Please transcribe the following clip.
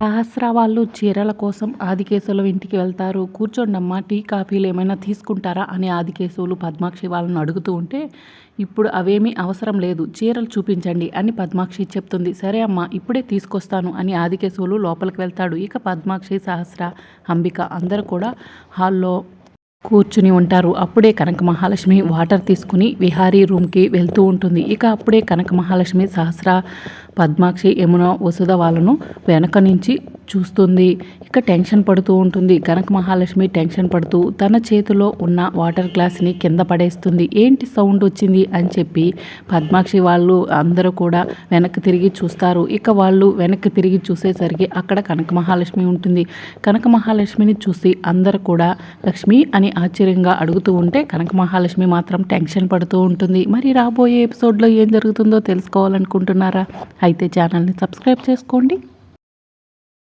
సహస్ర వాళ్ళు చీరల కోసం ఆదికేశవుల ఇంటికి వెళ్తారు. కూర్చోండమ్మా టీ కాఫీలు ఏమైనా తీసుకుంటారా అని ఆదికేశవులు పద్మాక్షి వాళ్ళని అడుగుతూ ఉంటే ఇప్పుడు అవేమీ అవసరం లేదు చీరలు చూపించండి అని పద్మాక్షి చెప్తుంది. సరే అమ్మా ఇప్పుడే తీసుకొస్తాను అని ఆదికేశవులు లోపలికి వెళ్తాడు. ఇక పద్మాక్షి సహస్ర అంబిక అందరూ కూడా హాల్లో కూర్చుని ఉంటారు. అప్పుడే కనక మహాలక్ష్మి వాటర్ తీసుకుని విహారీ రూమ్కి వెళ్తూ ఉంటుంది. ఇక అప్పుడే కనక మహాలక్ష్మి సహస్ర పద్మాక్షి యమున వసుధ వాళ్ళను వెనక నుంచి చూస్తుంది. ఇక టెన్షన్ పడుతూ ఉంటుంది. కనక మహాలక్ష్మి టెన్షన్ పడుతూ తన చేతిలో ఉన్న వాటర్ గ్లాస్ని కింద పడేస్తుంది. ఏంటి సౌండ్ వచ్చింది అని చెప్పి పద్మాక్షి వాళ్ళు అందరూ కూడా వెనక్కి తిరిగి చూస్తారు. ఇక వాళ్ళు వెనక్కి తిరిగి చూసేసరికి అక్కడ కనక మహాలక్ష్మి ఉంటుంది. కనక మహాలక్ష్మిని చూసి అందరూ కూడా లక్ష్మి అని ఆశ్చర్యంగా అడుగుతూ ఉంటే కనక మహాలక్ష్మి మాత్రం టెన్షన్ పడుతూ ఉంటుంది. మరి రాబోయే ఎపిసోడ్లో ఏం జరుగుతుందో తెలుసుకోవాలనుకుంటున్నారా? అయితే ఛానల్ని సబ్స్క్రైబ్ చేసుకోండి.